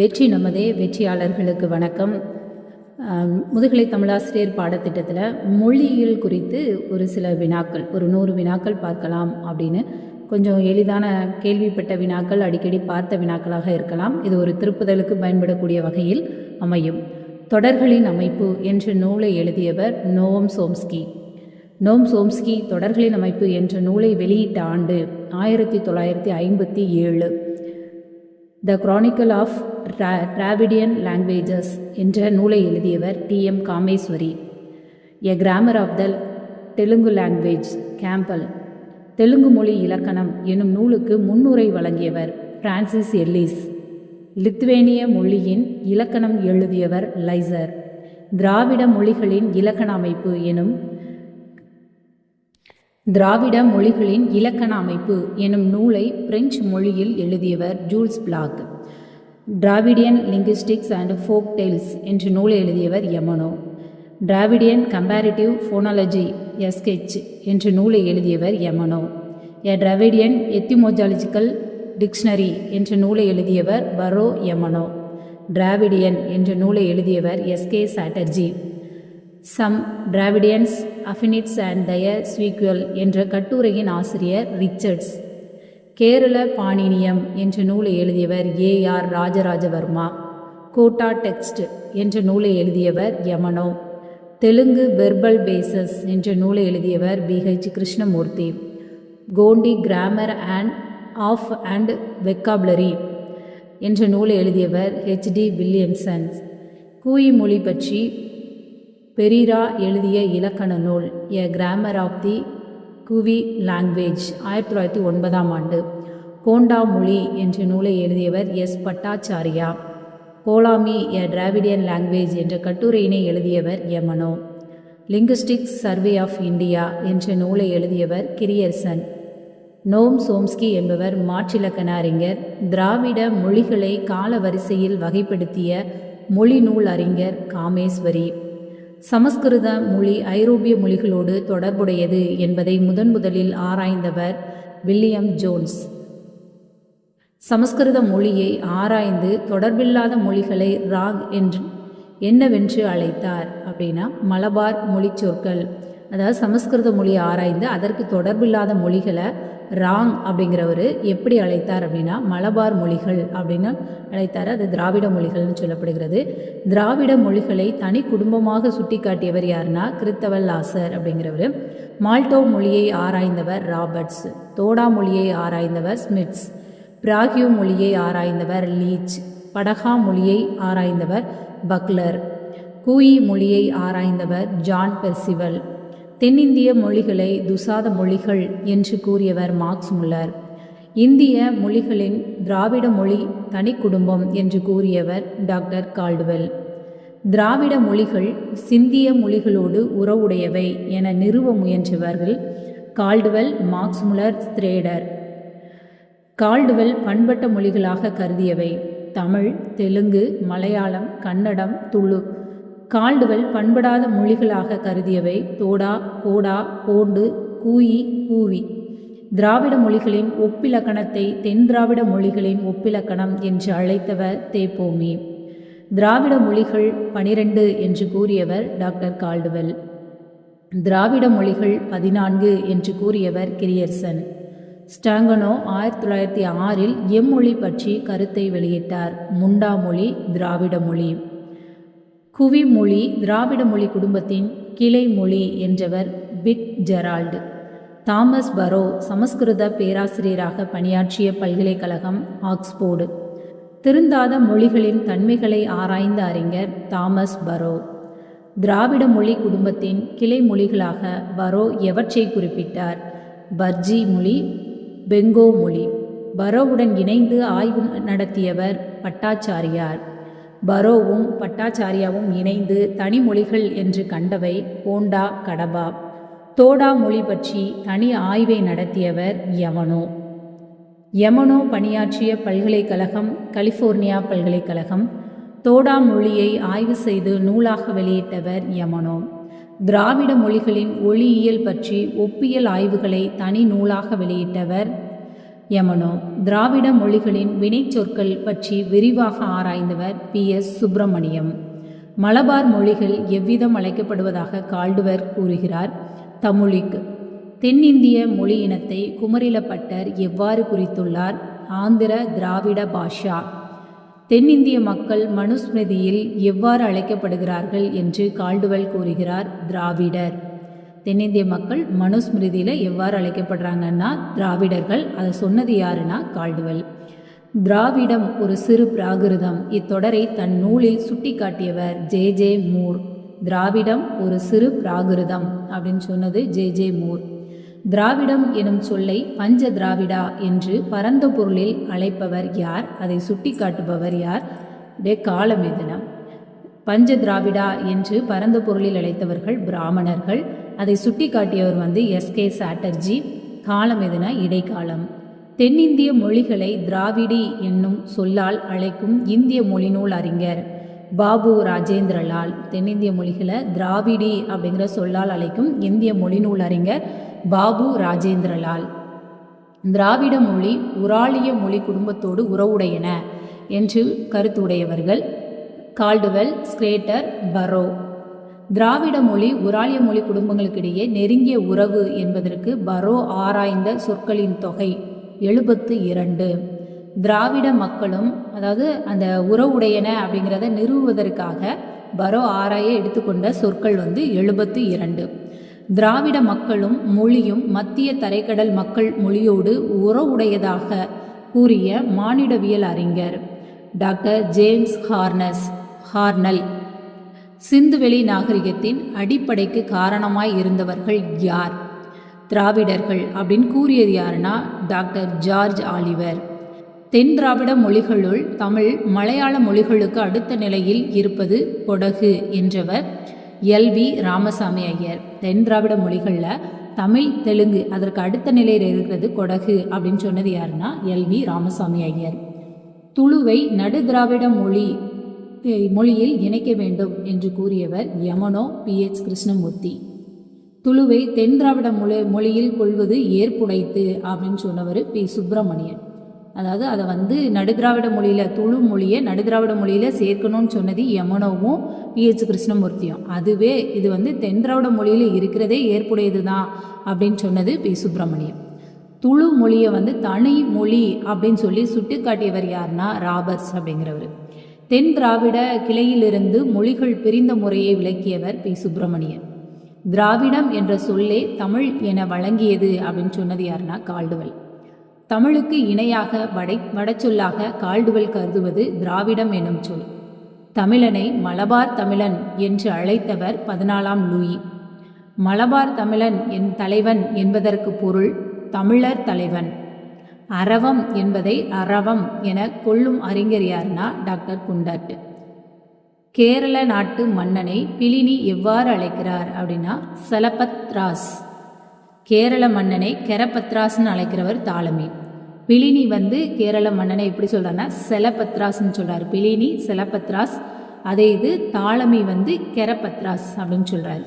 வெற்றி நமதே வெற்றியாளர்களுக்கு வணக்கம். முதுகலை தமிழாசிரியர் பாடத்திட்டத்தில் மொழியியல் குறித்து ஒரு சில வினாக்கள் ஒரு நூறு வினாக்கள் பார்க்கலாம் அப்படின்னு கொஞ்சம் எளிதான கேள்விப்பட்ட வினாக்கள் அடிக்கடி பார்த்த வினாக்களாக இருக்கலாம். இது ஒரு திருப்புதலுக்கு பயன்படக்கூடிய வகையில் அமையும். தொடர்களின் அமைப்பு என்ற நூலை எழுதியவர் நோவம் சோம்ஸ்கி. நோம் சோம்ஸ்கி தொடர்களின் அமைப்பு என்ற நூலை வெளியிட்ட ஆண்டு ஆயிரத்தி தொள்ளாயிரத்தி ஐம்பத்தி ஏழு. The chronicle of Dravidian languages என்ற நூலை எழுதியவர் T. M. Kameswari. A grammar of the Telugu language Campbell Telugu மொழி இலக்கணம் எனும் நூலுக்கு முன்னுரை வழங்கியவர் பிரான்சிஸ் எல்லிஸ் லித்துவேனிய மொழியின் இலக்கணம் எழுதியவர் லைசர் திராவிட மொழிகளின் இலக்கண அமைப்பு எனும் திராவிட மொழிகளின் இலக்கண அமைப்பு எனும் நூலை பிரெஞ்சு மொழியில் எழுதியவர் Jules Bloch. Dravidian linguistics and folk tales என்ற நூலை எழுதியவர் Emeneau. Dravidian comparative phonology sketch என்ற நூலை எழுதியவர் Emeneau. A Dravidian etymological dictionary என்ற நூலை எழுதியவர் பரோ யமனோ. டிராவிடியன் என்ற நூலை எழுதியவர் S K Chatterji. Some Dravidians affinities and their sequel என்ற கட்டுரையின் ஆசிரியர் ரிச்சர்ட்ஸ் கேரள பாணினியம் என்ற நூலை எழுதியவர் A R Rajarajavarma. Kota text என்ற நூலை எழுதியவர் யமனோ தெலுங்கு வெர்பல் பேசஸ் என்ற நூலை எழுதியவர் B H Krishnamurti. Konda grammar and of and vocabulary என்ற நூலை எழுதியவர் ஹெச்டி வில்லியம்சன்ஸ் கூயி மொழி பற்றி பெரீரா எழுதிய இலக்கண நூல் எ கிராமர் ஆஃப் தி குவி லாங்குவேஜ் ஆயிரத்தி தொள்ளாயிரத்தி ஒன்பதாம் ஆண்டு. கோண்டா மொழி என்ற நூலை எழுதியவர் எஸ். பட்டாச்சாரியா. போலாமி எ டிராவிடியன் லாங்குவேஜ் என்ற கட்டுரையினை எழுதியவர் Emeneau linguistics survey of India என்ற நூலை எழுதியவர் கிரியர்சன். நோம் சோம்ஸ்கி என்பவர் மாற்றிலக்கண அறிஞர் திராவிட மொழிகளை கால வரிசையில் வகைப்படுத்திய மொழி நூல் அறிஞர் காமேஸ்வரி. சமஸ்கிருத மொழி ஐரோப்பிய மொழிகளோடு தொடர்புடையது என்பதை முதன் முதலில் ஆராய்ந்தவர் வில்லியம் ஜோன்ஸ். சமஸ்கிருத மொழியை ஆராய்ந்து தொடர்பில்லாத மொழிகளை ராக் என்று என்னவென்று அழைத்தார் அப்படின்னா மலபார் மொழிச்சொற்கள் அதாவது சமஸ்கிருத மொழியை ஆராய்ந்து அதற்கு தொடர்பில்லாத மொழிகளை ராங் அப்படிங்கிறவர் எப்படி அழைத்தார் அப்படின்னா மலபார் மொழிகள் அப்படின்னு அழைத்தார். அது திராவிட மொழிகள்னு சொல்லப்படுகிறது. திராவிட மொழிகளை தனி குடும்பமாக சுட்டிக்காட்டியவர் யாருன்னா கிறித்தவல் லாசர் அப்படிங்கிறவர். மால்டோ மொழியை ஆராய்ந்தவர் ராபர்ட்ஸ். தோடா மொழியை ஆராய்ந்தவர் ஸ்மிட்ஸ் பிராகியூ மொழியை ஆராய்ந்தவர் லீச். படகா மொழியை ஆராய்ந்தவர் பக்லர். கூயி மொழியை ஆராய்ந்தவர் ஜான் பெர்சிவல். தென்னிந்திய மொழிகளை துசாத மொழிகள் என்று கூறியவர் மார்க்ஸ் முல்லர். இந்திய மொழிகளின் திராவிட மொழி தனி குடும்பம் என்று கூறியவர் டாக்டர் கால்டுவெல். திராவிட மொழிகள் சிந்திய மொழிகளோடு உறவுடையவை என நிறுவ முயன்றவர்கள் கால்டுவெல் மார்க்ஸ்முலர் ஸ்திரேடர். கால்டுவெல் பண்பட்ட மொழிகளாக கருதியவை. தமிழ் தெலுங்கு மலையாளம் கன்னடம் துளு கால்டுவெல் பண்படாத மொழிகளாக கருதியவை தோடா கோடா கோண்டு கூயி கூவி. திராவிட மொழிகளின் ஒப்பிலக்கணத்தை தென் திராவிட மொழிகளின் ஒப்பிலக்கணம் என்று அழைத்தவர் தேப்போமி திராவிட மொழிகள் பனிரெண்டு என்று கூறியவர் டாக்டர் கால்டுவெல் திராவிட மொழிகள் பதினான்கு என்று கூறியவர் கிரியர்சன். ஸ்டாங்கனோ ஆயிரத்தி தொள்ளாயிரத்தி ஆறில் எம்மொழி பற்றி கருத்தை வெளியிட்டார். முண்டா மொழி திராவிட மொழி. குவி மொழி திராவிட மொழி குடும்பத்தின் கிளை மொழி என்றவர் பிட் ஜெரால்டு. தாமஸ் பரோ சமஸ்கிருத பேராசிரியராக பணியாற்றிய பல்கலைக்கழகம் ஆக்ஸ்போர்டு. திருந்தாத மொழிகளின் தன்மைகளை ஆராய்ந்த அறிஞர் தாமஸ் பரோ. திராவிட மொழி குடும்பத்தின் கிளை மொழிகளாக பரோ எவற்றை குறிப்பிட்டார்? பர்ஜி மொழி பெங்கோ மொழி. பரோவுடன் இணைந்து ஆய்வு நடத்தியவர் பட்டாச்சாரியார். பரோவும் பட்டாச்சாரியாவும் இணைந்து தனிமொழிகள் என்று கண்டவை போண்டா கடபா தோடா மொழி பற்றி தனி ஆய்வை நடத்தியவர் யமனோ. யமனோ பணியாற்றிய பல்கலைக்கழகம் கலிஃபோர்னியா பல்கலைக்கழகம் தோடா மொழியை ஆய்வு செய்து நூலாக வெளியிட்டவர் யமனோ. திராவிட மொழிகளின் ஒளியியல் பற்றி ஒப்பியல் ஆய்வுகளை தனி நூலாக வெளியிட்டவர் யமனோ. திராவிட மொழிகளின் வினைச்சொற்கள் பற்றி விரிவாக ஆராய்ந்தவர் பி. எஸ். சுப்பிரமணியம். மலபார் மொழிகள் எவ்விதம் அழைக்கப்படுவதாக கால்டுவர் கூறுகிறார். தமிழிக் தென்னிந்திய மொழி இனத்தை குமரிலப்பட்டர் எவ்வாறு குறித்துள்ளார்? ஆந்திர திராவிட பாஷா. தென்னிந்திய மக்கள் மனுஸ்மிருதியில் எவ்வாறு அழைக்கப்படுகிறார்கள் என்று கால்டுவல் கூறுகிறார் திராவிடர். தென்னிந்திய மக்கள் மனுஸ்மிருதியில் எவ்வாறு அழைக்கப்படுறாங்கன்னா திராவிடர்கள் அதை சொன்னது யாருன்னா கால்டுவல். திராவிடம் ஒரு சிறு பிராகிருதம். இத்தொடரை தன் நூலில் சுட்டிக்காட்டியவர் ஜே ஜே மூர். திராவிடம் ஒரு சிறு பிராகிருதம் அப்படின்னு சொன்னது ஜே ஜே மூர். திராவிடம் எனும் சொல்லை பஞ்ச திராவிடா என்று பரந்த பொருளில் அழைப்பவர் யார் அதை சுட்டிக்காட்டுபவர் யார்? டே காலமேதனம் பஞ்ச திராவிடா என்று பரந்த பொருளில் அழைத்தவர்கள் பிராமணர்கள். அதை சுட்டிக்காட்டியவர் வந்து எஸ்கே சாட்டர்ஜி. காலம் எதுனா இடைக்காலம். தென்னிந்திய மொழிகளை திராவிடி என்னும் சொல்லால் அழைக்கும் இந்திய மொழிநூல் அறிஞர் பாபு ராஜேந்திரலால். தென்னிந்திய மொழிகளை திராவிடி அப்படிங்கிற சொல்லால் அழைக்கும் இந்திய மொழிநூல் அறிஞர் பாபு ராஜேந்திரலால். திராவிட மொழி உராலிய மொழி குடும்பத்தோடு உறவுடையன என்று கருத்துடையவர்கள் கால்டுவெல் ஸ்கிரேட்டர் பரோ. திராவிட மொழி உராலிய மொழி குடும்பங்களுக்கிடையே நெருங்கிய உறவு என்பதற்கு பரோ ஆராய்ந்த சொற்களின் தொகை எழுபத்து இரண்டு. திராவிட மக்களும் அதாவது அந்த உறவுடையன அப்படிங்கிறத நிறுவுவதற்காக பரோ ஆராய எடுத்துக்கொண்ட சொற்கள் வந்து எழுபத்து இரண்டு. திராவிட மக்களும் மொழியும் மத்திய தரைக்கடல் மக்கள் மொழியோடு உறவுடையதாக கூறிய மானிடவியல் அறிஞர் டாக்டர் ஜேம்ஸ் ஹார்னஸ் ஹார்னல். சிந்துவெளி நாகரிகத்தின் அடிப்படைக்கு காரணமாய் இருந்தவர்கள் யார்? திராவிடர்கள் அப்படின்னு கூறியது யாருன்னா டாக்டர் ஜார்ஜ் ஆலிவர். தென் திராவிட மொழிகளுள் தமிழ் மலையாள மொழிகளுக்கு அடுத்த நிலையில் இருப்பது கொடகு என்றவர் எல். வி. ராமசாமி ஐயர். தென் திராவிட மொழிகளில் தமிழ் தெலுங்கு அதற்கு அடுத்த நிலையில் இருக்கிறது கொடகு அப்படின்னு சொன்னது யாருன்னா எல். வி. ராமசாமி ஐயர். துளுவை நடு திராவிட மொழி மொழியில் இணைக்க வேண்டும் என்று கூறியவர் யமனோ பி. எச். கிருஷ்ணமூர்த்தி. துளுவை தென் திராவிட மொழி மொழியில் கொள்வது ஏற்புடைத்து அப்படின்னு சொன்னவர் பி. சுப்பிரமணியன். அதாவது அதை வந்து நடுதிராவிட மொழியில் துளு மொழியை நடுதிராவிட மொழியில் சேர்க்கணும்னு சொன்னது யமுனோவும் பிஹெச் கிருஷ்ணமூர்த்தியும். அதுவே இது வந்து தென் திராவிட மொழியில் இருக்கிறதே ஏற்புடையது தான் அப்படின்னு சொன்னது பி. சுப்பிரமணியம் துளு மொழியை வந்து தனி மொழி அப்படின்னு சொல்லி சுட்டிக்காட்டியவர் யாருன்னா ராபர்ட்ஸ் அப்படிங்கிறவர். தென் திராவிட கிளையிலிருந்து மொழிகள் பிரிந்த முறையை விளக்கியவர் பி. சுப்பிரமணியன். திராவிடம் என்ற சொல்லே தமிழ் என வழங்கியது அப்படின்னு சொன்னது யாருன்னா கால்டுவல். தமிழுக்கு இணையாக வடை வடச்சொல்லாக கால்டுவல் கருதுவது திராவிடம் எனும் சொல். தமிழனை மலபார் தமிழன் என்று அழைத்தவர் பதினாலாம் லூயி. மலபார் தமிழன் என் தலைவன் என்பதற்கு பொருள் தமிழர் தலைவன். அறவம் என்பதை அறவம் என கொள்ளும் அறிஞர் யாருன்னா டாக்டர் குண்டட். கேரள நாட்டு மன்னனை பிலினி எவ்வாறு அழைக்கிறார் அப்படின்னா சலபத்ராஸ். கேரள மன்னனை கெரபத்ராஸ்னு அழைக்கிறவர் தாளமி. பிலினி வந்து கேரள மன்னனை எப்படி சொல்கிறாருன்னா செலபத்ராஸ்ன்னு சொல்கிறார் பிலினி செலபத்ராஸ் அதே இது தாளமி வந்து கெரபத்ராஸ் அப்படின்னு சொல்கிறார்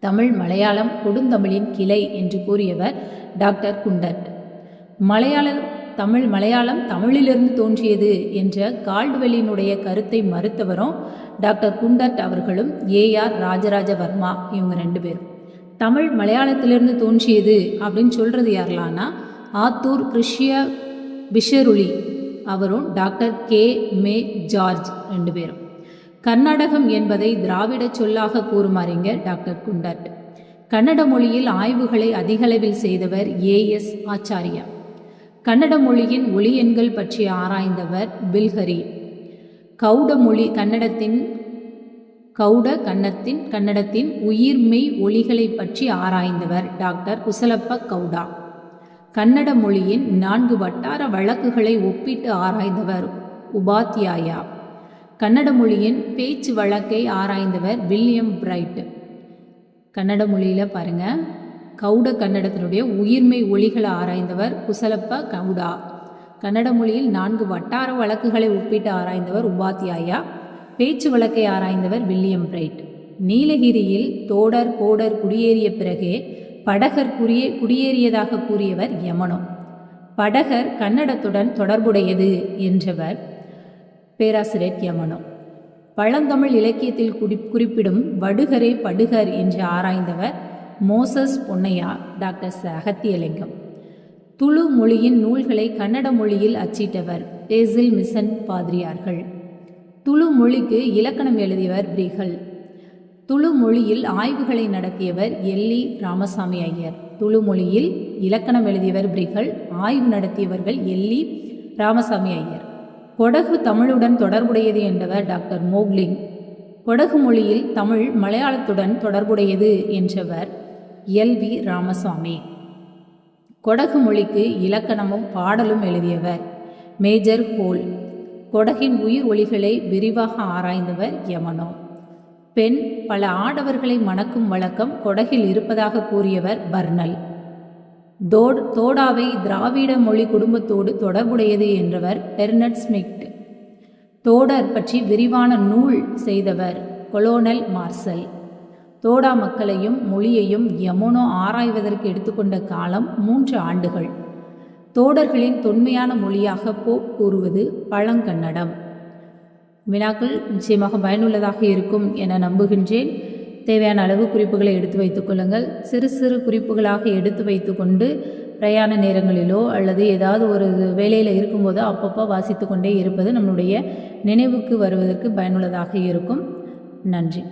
தமிழ் மலையாளம் கொடுந்தமிழின் கிளை என்று கூறியவர் டாக்டர் குண்டட். மலையாளம் தமிழ் மலையாளம் தமிழிலிருந்து தோன்றியது என்ற கால்டுவெல்லினுடைய கருத்தை மறுத்தவரும் டாக்டர் குண்டட் அவர்களும் ஏஆர் ராஜராஜ வர்மா இவங்க ரெண்டு பேரும். தமிழ் மலையாளத்திலிருந்து தோன்றியது அப்படின்னு சொல்கிறது யாரெல்லாம்னா ஆத்தூர் கிருஷ்ய பிஷருளி அவரும் டாக்டர் கே. மே. ஜார்ஜ் ரெண்டு பேரும். கர்நாடகம் என்பதை திராவிட சொல்லாக கூறும் அறிஞர் டாக்டர் குண்டட். கன்னட மொழியில் ஆய்வுகளை அதிகளவில் செய்தவர் ஏஎஸ் ஆச்சாரியா. கன்னட மொழியின் ஒளி எண்கள் பற்றி ஆராய்ந்தவர் பில்ஹரி கவுட மொழி கன்னடத்தின் கவுட கன்னத்தின் கன்னடத்தின் உயிர்மெய் ஒளிகளை பற்றி ஆராய்ந்தவர் டாக்டர் குசலப்ப கவுடா. கன்னட மொழியின் நான்கு வட்டார வழக்குகளை ஒப்பிட்டு ஆராய்ந்தவர் உபாத்தியாயா கன்னட மொழியின் பேச்சு வழக்கை ஆராய்ந்தவர் வில்லியம் பிரைட். கன்னட மொழியில் பாருங்கள் கவுட கன்னடத்தினுடைய உயிர்மை ஒளிகளை ஆராய்ந்தவர் குசலப்ப கவுடா. கன்னட மொழியில் நான்கு வட்டார வழக்குகளை ஒப்பிட்டு ஆராய்ந்தவர் உபாத்தியாயா பேச்சு வழக்கை ஆராய்ந்தவர் வில்லியம் பிரைட். நீலகிரியில் தோடர் கோடர் குடியேறிய பிறகே படகர் குடியே குடியேறியதாக கூறியவர் யமனோ. படகர் கன்னடத்துடன் தொடர்புடையது என்றவர் பேராசிரியர் யமனோ. பழந்தமிழ் இலக்கியத்தில் குறிப்பிடும் வடுகரே படுகர் என்று ஆராய்ந்தவர் மோசஸ் பொன்னையா டாக்டர் அகத்தியலிங்கம். துளு மொழியின் நூல்களை கன்னட மொழியில் அச்சிட்டவர் பேசில் மிசன் பாதிரியார்கள். துளு மொழிக்கு இலக்கணம் எழுதியவர் பிரிகல். துளு மொழியில் ஆய்வுகளை நடத்தியவர் எல்லி ராமசாமி ஐயர். துளு மொழியில் இலக்கணம் எழுதியவர் பிரிகல் ஆய்வு நடத்தியவர்கள் எல்லி ராமசாமி ஐயர். கொடகு தமிழுடன் தொடர்புடையது என்றவர் டாக்டர் மோக்லிங். கொடகு மொழியில் தமிழ் மலையாளத்துடன் தொடர்புடையது என்றவர் எல். வி. ராமசாமி. கொடகு மொழிக்கு இலக்கணமும் பாடலும் எழுதியவர் மேஜர் ஹோல். கொடகின் உயிர் ஒளிகளை விரிவாக ஆராய்ந்தவர் யமனோ. பெண் பல ஆடவர்களை மணக்கும் வழக்கம் கொடகில் இருப்பதாக கூறியவர் பர்னல். தோட் தோடாவை திராவிட மொழி குடும்பத்தோடு தொடர்புடையது என்றவர் பெர்னட் ஸ்மிக்ட் தோடர் பற்றி விரிவான நூல் செய்தவர் கொலோனல் மார்சல். தோடா மக்களையும் மொழியையும் யமுனோ ஆராய்வதற்கு எடுத்துக்கொண்ட காலம் மூன்று ஆண்டுகள். தோடர்களின் தொன்மையான மொழியாக போப் கூறுவது பழங்கன்னடம். வினாக்கள் நிச்சயமாக பயனுள்ளதாக இருக்கும் என நம்புகின்றேன். தேவையான அளவு குறிப்புகளை எடுத்து வைத்துக் கொள்ளுங்கள். சிறு சிறு குறிப்புகளாக எடுத்து வைத்துக்கொண்டு பிரயாண நேரங்களிலோ அல்லது ஏதாவது ஒரு வேலையில் இருக்கும்போதோ அப்பப்போ வாசித்து கொண்டே இருப்பது நம்மளுடைய நினைவுக்கு வருவதற்கு பயனுள்ளதாக இருக்கும். நன்றி.